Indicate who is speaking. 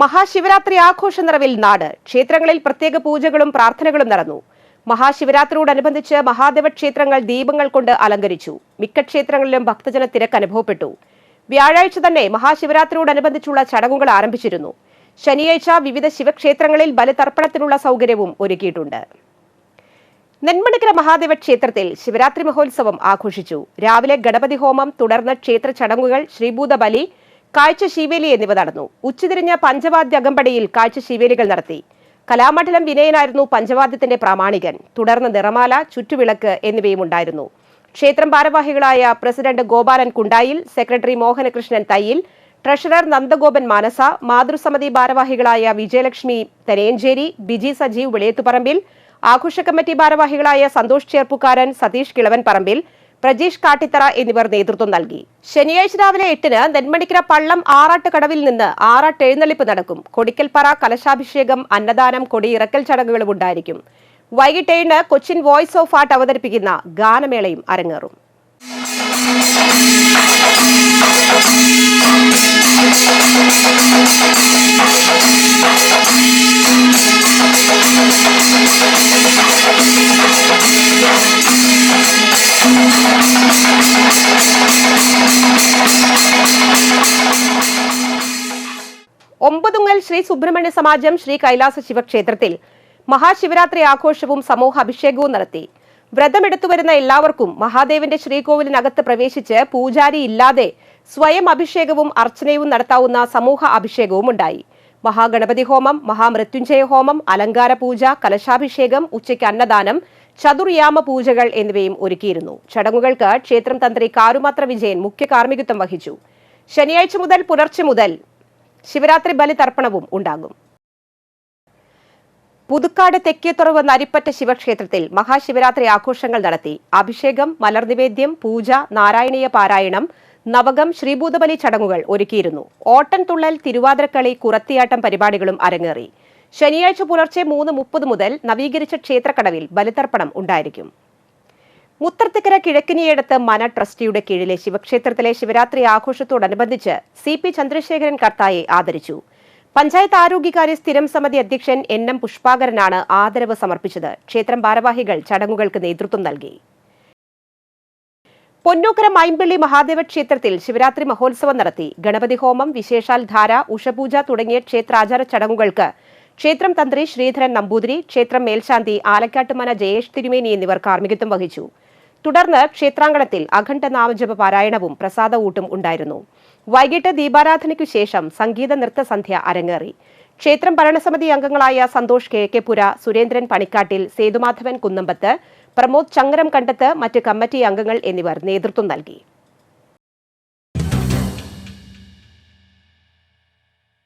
Speaker 1: മഹാശിവരാത്രി ആഘോഷ നിറവിൽ നാട്. ക്ഷേത്രങ്ങളിൽ പ്രത്യേക പൂജകളും പ്രാർത്ഥനകളും നടന്നു. മഹാശിവരാത്രിയോടനുബന്ധിച്ച് മഹാദേവ ക്ഷേത്രങ്ങൾ ദീപങ്ങൾ കൊണ്ട് അലങ്കരിച്ചു. മിക്ക ക്ഷേത്രങ്ങളിലും ഭക്തജന തിരക്ക് അനുഭവപ്പെട്ടു. വ്യാഴാഴ്ച തന്നെ മഹാശിവരാത്രിയോടനുബന്ധിച്ചുള്ള ചടങ്ങുകൾ ആരംഭിച്ചിരുന്നു. ശനിയാഴ്ച വിവിധ ശിവക്ഷേത്രങ്ങളിൽ ബലിതർപ്പണത്തിനുള്ള സൗകര്യവും ഒരുക്കിയിട്ടുണ്ട്. നെന്മണിക്കര മഹാദേവ ക്ഷേത്രത്തിൽ ശിവരാത്രി മഹോത്സവം ആഘോഷിച്ചു. രാവിലെ ഗണപതി ഹോമം തുടർന്ന് ക്ഷേത്ര ചടങ്ങുകൾ ശ്രീഭൂത ബലി കാഴ്ച ശീവേലി എന്നിവ നടന്നു. ഉച്ചതിരിഞ്ഞ പഞ്ചവാദ്യ അകമ്പടിയിൽ കാഴ്ച ശിവേലികൾ നടത്തി. കലാമണ്ഡലം വിനയനായിരുന്നു പഞ്ചവാദ്യത്തിന്റെ പ്രാമാണികൻ. തുടർന്ന് നിറമാല ചുറ്റുവിളക്ക് എന്നിവയും ഉണ്ടായിരുന്നു. ക്ഷേത്രം ഭാരവാഹികളായ president Gopalan Kundayil secretary Mohanakrishnan Thayyil treasurer Nandagopan Manasa മാതൃസമിതി ഭാരവാഹികളായ വിജയലക്ഷ്മി തനേഞ്ചേരി ബിജി സജീവ് വെളിയത്തുപറമ്പിൽ ആഘോഷ കമ്മിറ്റി ഭാരവാഹികളായ സന്തോഷ് ചേർപ്പുകാരൻ സതീഷ് കിളവൻ പറമ്പിൽ പ്രജീഷ് കാട്ടിത്തറ എന്നിവർ നേതൃത്വം നൽകി. ശനിയാഴ്ച രാവിലെ എട്ടിന് നെന്മണിക്കര പള്ളം ആറാട്ട് കടവിൽ നിന്ന് ആറാട്ട് എഴുന്നള്ളിപ്പ് നടക്കും. കൊടിക്കൽപ്പറ കലശാഭിഷേകം അന്നദാനം കൊടിയിറക്കൽ ചടങ്ങുകളും ഉണ്ടായിരിക്കും. വൈകിട്ട് ഏഴിന് കൊച്ചിൻ വോയിസ് ഓഫ് ആർട്ട് അവതരിപ്പിക്കുന്ന ഗാനമേളയും അരങ്ങേറും. ഒമ്പതുങ്ങൽ ശ്രീ സുബ്രഹ്മണ്യ സമാജം ശ്രീ കൈലാസ ശിവക്ഷേത്രത്തിൽ മഹാശിവരാത്രി ആഘോഷവും സമൂഹ അഭിഷേകവും നടത്തി. വ്രതമെടുത്തു വരുന്ന എല്ലാവർക്കും മഹാദേവന്റെ ശ്രീകോവിലിനകത്ത് പ്രവേശിച്ച് പൂജാരി ഇല്ലാതെ സ്വയം അഭിഷേകവും അർച്ചനയും നടത്താവുന്ന സമൂഹ അഭിഷേകവും ഉണ്ടായി. മഹാഗണപതി ഹോമം മഹാമൃത്യുഞ്ജയ ഹോമം അലങ്കാര പൂജ കലശാഭിഷേകം ഉച്ചയ്ക്ക് അന്നദാനം ചതുർയാമ പൂജകൾ എന്നിവയും ഒരുക്കിയിരുന്നു. ചടങ്ങുകൾക്ക് ക്ഷേത്രം തന്ത്രി കാരുമാത്ര വിജയൻ മുഖ്യ കാർമ്മികത്വം വഹിച്ചു. ശനിയാഴ്ച മുതൽ പുലർച്ചെ മുതൽ ശിവരാത്രി ബലിതർപ്പണവും ഉണ്ടാകും. പുതുക്കാട് തെക്കേത്തുറവ് നരിപ്പറ്റ ശിവക്ഷേത്രത്തിൽ മഹാശിവരാത്രി ആഘോഷങ്ങൾ നടത്തി. അഭിഷേകം മലർനിവേദ്യം പൂജ നാരായണീയ പാരായണം നവകം ശ്രീഭൂതബലി ചടങ്ങുകൾ ഒരുക്കിയിരുന്നു. ഓട്ടൻ തുള്ളൽ തിരുവാതിരക്കളി കുറത്തിയാട്ടം പരിപാടികളും അരങ്ങേറി. ശനിയാഴ്ച പുലർച്ചെ മൂന്ന് മുപ്പത് മുതൽ നവീകരിച്ച ക്ഷേത്രക്കടവിൽ ബലിതർപ്പണം ഉണ്ടായിരിക്കും. മുത്തർത്തിക്കര കിഴക്കിനിയടത്ത് മന ട്രസ്റ്റിയുടെ കീഴിലെ ശിവക്ഷേത്രത്തിലെ ശിവരാത്രി ആഘോഷത്തോടനുബന്ധിച്ച് സി പി ചന്ദ്രശേഖരൻ കർത്തായെ ആദരിച്ചു. പഞ്ചായത്ത് ആരോഗ്യകാര്യ സ്ഥിരം സമിതി അധ്യക്ഷൻ എൻ എം പുഷ്പാകരനാണ് ആദരവ് സമർപ്പിച്ചത്. ക്ഷേത്രം ഭാരവാഹികൾ ചടങ്ങുകൾക്ക് നേതൃത്വം നൽകി. പൊന്നൂക്കര മൈമ്പള്ളി മഹാദേവ ക്ഷേത്രത്തിൽ ശിവരാത്രി മഹോത്സവം നടത്തി. ഗണപതി ഹോമം വിശേഷാൽ ധാര ഉഷപൂജ തുടങ്ങിയ ക്ഷേത്രാചാര ചടങ്ങുകൾക്ക് ക്ഷേത്രം തന്ത്രി ശ്രീധരൻ നമ്പൂതിരി ക്ഷേത്രം മേൽശാന്തി ആലക്കാട്ടുമന ജയേഷ് തിരുമേനി എന്നിവർ കാർമ്മികത്വം വഹിച്ചു. തുടർന്ന് ക്ഷേത്രാങ്കണത്തിൽ അഖണ്ഡ നാമജപ പാരായണവും പ്രസാദ ഊട്ടും ഉണ്ടായിരുന്നു. വൈകിട്ട് ദീപാരാധനയ്ക്കു ശേഷം സംഗീത നൃത്ത സന്ധ്യ അരങ്ങേറി. ക്ഷേത്രം ഭരണസമിതി അംഗങ്ങളായ സന്തോഷ് കിഴക്കെപ്പുര സുരേന്ദ്രൻ പണിക്കാട്ടിൽ സേതുമാധവൻ കുന്നമ്പത്ത് പ്രമോദ് ചങ്ങരം കണ്ടത്ത് മറ്റ് കമ്മിറ്റി അംഗങ്ങൾ എന്നിവർ നേതൃത്വം നൽകി.